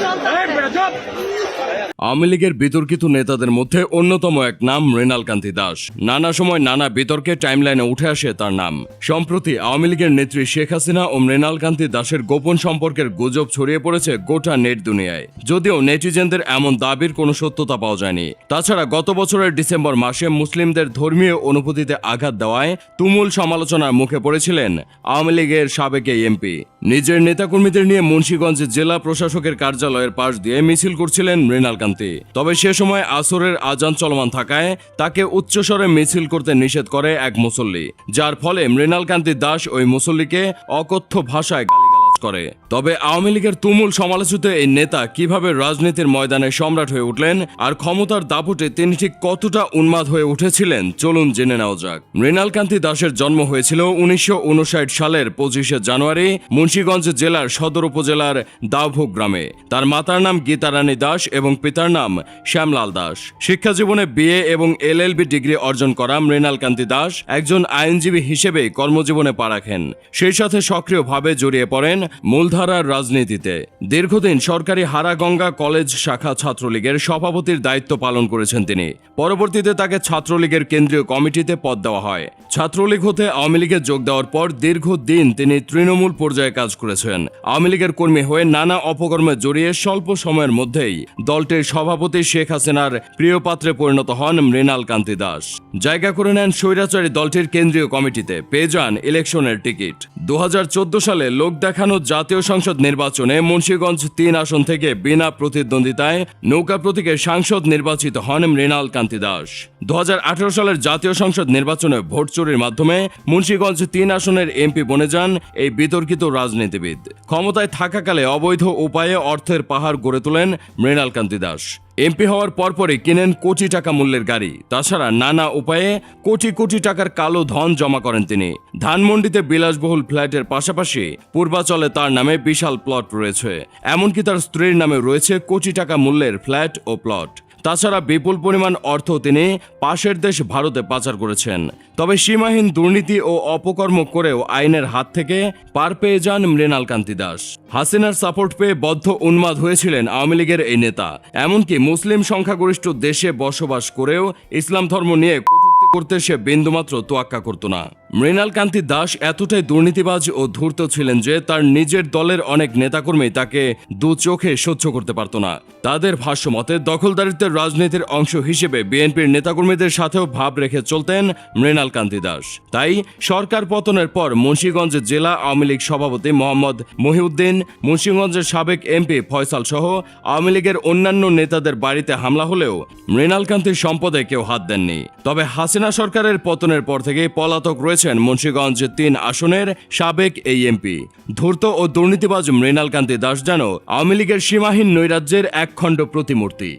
চলতেছে আওয়ামী লীগের বিতর্কিত নেতাদের মধ্যে অন্যতম এক নাম মৃণাল কান্তি দাস। নানা সময় নানা বিতর্কে টাইমলাইনে উঠে আসে তার নাম। সম্প্রতি আওয়ামী লীগের নেত্রী শেখ হাসিনা ও মৃণাল কান্তি দাসের গোপন সম্পর্কের গুজব ছড়িয়ে পড়েছে গোটা নেট দুনিয়ায়। যদিও নেটিজেনদের এমন দাবির কোনো সত্যতা পাওয়া যায়নি। তাছাড়া গত বছরের ডিসেম্বর মাসে মুসলিমদের ধর্মীয় অনুভূতিতে আঘাত দেওয়ায় তুমুল সমালোচনার মুখে পড়েছিলেন আওয়ামী লীগের সাবেক এই এমপি। নিজের নেতাকর্মীদের নিয়ে মুন্সীগঞ্জ জেলা প্রশাসকের কার্যালয়ের পাশ দিয়ে মিছিল করছিলেন মৃণাল কান্তি তবে সে সময় আসরের আজান চলমান থাকায় তাকে উচ্চস্বরে মিছিল করতে নিষেধ করে এক মুসল্লি। যার ফলে মৃণালকান্তি দাস ওই মুসল্লিকে অকথ্য ভাষায় গালিগালাজ করে। তবে আওয়ামী লীগের তুমুল সমালোচিত এই নেতা কীভাবে রাজনীতির ময়দানে সম্রাট হয়ে উঠলেন আর ক্ষমতার দাপটে তিনি ঠিক কতটা উন্মাদ হয়ে উঠেছিলেন, চলুন জেনে নেওয়া যাক। মৃণালকান্তি দাসের জন্ম হয়েছিল উনিশশো উনষাট সালের পঁচিশে জানুয়ারি মুন্সীগঞ্জ জেলার সদর উপজেলার দাভোগ গ্রামে। তার মাতার নাম গীতারানী দাস এবং পিতার নাম শ্যামলাল দাস। শিক্ষা জীবনে বিএ এবং এলএলবি ডিগ্রি অর্জন করা মৃণালকান্তি দাস একজন আইনজীবী হিসেবে কর্মজীবনে পা রাখেন। সেই সাথে সক্রিয়ভাবে জড়িয়ে পড়েন মূলধারার রাজনীতিতে। দীর্ঘদিন সরকারি হারাগঙ্গা কলেজ শাখা ছাত্রলীগের সভাপতির দায়িত্ব পালন করেছেন তিনি। পরবর্তীতে তাকে ছাত্রলীগের কেন্দ্রীয় কমিটিতে পদ দেওয়া হয়। ছাত্রলীগ হতে আওয়ামী লীগে যোগ দেওয়ার পর দীর্ঘদিন তিনি তৃণমূল পর্যায়ে কাজ করেছেন। আওয়ামী লীগের কর্মী হয়ে নানা অপকর্মে জড়িয়ে স্বল্প সময়ের মধ্যেই দলটির সভাপতি শেখ হাসিনার প্রিয় পাত্রে পরিণত হন মৃণাল কান্তি দাস। জায়গা করে নেন স্বৈরাচারী দলটির কেন্দ্রীয় কমিটিতে। পেয়ে যান ইলেকশনের টিকিট। দু হাজার চোদ্দ সালে লোক দেখানো জাতীয় সংসদ নির্বাচনে মুন্সীগঞ্জ তিন আসন থেকে বিনা প্রতিদ্বন্দ্বিতায় নৌকা প্রতীকে সাংসদ নির্বাচিত হন মৃণাল কান্তি দাস। দু হাজার আঠারো সালের জাতীয় সংসদ নির্বাচনে ভোট চুরির মাধ্যমে মুন্সীগঞ্জ তিন আসনের এমপি বনে যান এই বিতর্কিত রাজনীতিবিদ। ক্ষমতায় থাকাকালে অবৈধ উপায়ে অর্থের পাহাড় গড়ে তোলেন মৃণাল কান্তি দাস। এমপি হওয়ার পরপরই কিনেন কোটি টাকা মূল্যের গাড়ি। তাছাড়া নানা উপায়ে কোটি কোটি টাকার কালো ধন জমা করেন তিনি। ধানমন্ডিতে বিলাসবহুল ফ্ল্যাটের পাশাপাশি পূর্বাচলে তার নামে বিশাল প্লট রয়েছে। এমনকি তার স্ত্রীর নামে রয়েছে কোটি টাকা মূল্যের ফ্ল্যাট ও প্লট। তাছাড়া বিপুল পরিমাণ অর্থ তিনি পাশের দেশ ভারতে পাচার করেছেন। তবে সীমাহীন দুর্নীতি ও অপকর্ম করেও আইনের হাত থেকে পার পেয়ে যান মৃণাল কান্তি দাস। হাসিনার সাপোর্ট পেয়ে বদ্ধ উন্মাদ হয়েছিলেন আওয়ামী লীগের এই নেতা। এমনকি মুসলিম সংখ্যাগরিষ্ঠ দেশে বসবাস করেও ইসলাম ধর্ম নিয়ে করতে সে বিন্দুমাত্র তোয়াক্কা করত না। মৃণাল কান্তি দাস এতটাই দুর্নীতিবাজ ও ধূর্ত ছিলেন যে তার নিজের দলের অনেক নেতাকর্মী তাকে দু চোখে সহ্য করতে পারত না। তাদের ভাষ্য মতে, দখলদারিত্বের রাজনীতির অংশ হিসেবে বিএনপির নেতাকর্মীদের সাথেও ভাব রেখে চলতেন মৃণাল কান্তি দাস। তাই সরকার পতনের পর মুন্সীগঞ্জ জেলা আওয়ামী লীগ সভাপতি মোহাম্মদ মহিউদ্দিন, মুন্সীগঞ্জের সাবেক এমপি ফয়সাল সহ আওয়ামী লীগের অন্যান্য নেতাদের বাড়িতে হামলা হলেও মৃণাল কান্তির সম্পদে কেউ হাত দেননি। তবে হাসিনা সরকারের পতনের পর থেকে পলাতক রয়েছেন মুন্সীগঞ্জ তিন আসনের সাবেক এই এমপি ধূর্ত ও দুর্নীতিবাজ মৃণালকান্তি দাস যেন আওয়ামী লীগের সীমাহীন নৈরাজ্যের একখণ্ড প্রতিমূর্তি।